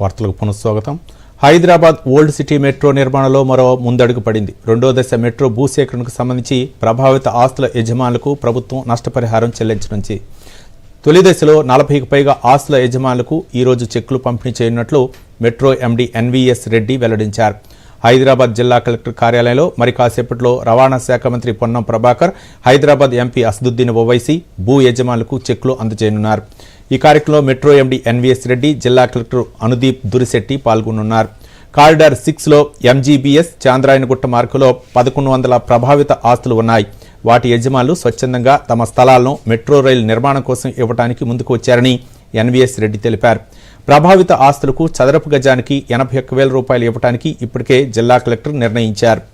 వార్తలకు పునఃస్వాగతం. Hyderabad old city metro నిర్మాణంలో మరో ముందడుగు పడింది. రెండో దశ మెట్రో భూసేకరణకు సంబంధించి ప్రభావిత ఆస్తుల యజమానులకు ప్రభుత్వం నష్టపరిహారం చెల్లించనుంచి తొలి దశలో నలభైకి పైగా ఆస్తుల యజమానులకు ఈరోజు చెక్కులు పంపిణీ చేయనున్నట్లు మెట్రో ఎండీ ఎన్వీఎస్ రెడ్డి వెల్లడించారు. హైదరాబాద్ జిల్లా కలెక్టర్ కార్యాలయంలో మరి కాసేపట్లో రవాణా శాఖ మంత్రి పొన్నం ప్రభాకర్ హైదరాబాద్ ఎంపీ అసదుద్దీన్ ఓవైసీ భూ యజమానులకు చెక్లు అందజేయనున్నారు. ఈ కార్యక్రమంలో మెట్రో ఎండీ ఎన్వీఎస్ రెడ్డి జిల్లా కలెక్టర్ అనుదీప్ దురిశెట్టి పాల్గొనున్నారు. కారిడార్ సిక్స్లో ఎంజీబీఎస్ చాంద్రాయనగుట్ట మార్గంలో పదకొండు వందల ప్రభావిత ఆస్తులు ఉన్నాయి. వాటి యజమానులు స్వచ్ఛందంగా తమ స్థలాలను మెట్రో రైలు నిర్మాణం కోసం ఇవ్వడానికి ముందుకు వచ్చారని ఎన్వీఎస్ రెడ్డి తెలిపారు. ప్రభావిత ఆస్తులకు చదరపు గజానికి ఎనభై ఒక్క వేల రూపాయలు ఇవ్వడానికి ఇప్పటికే జిల్లా కలెక్టర్ నిర్ణయించారు.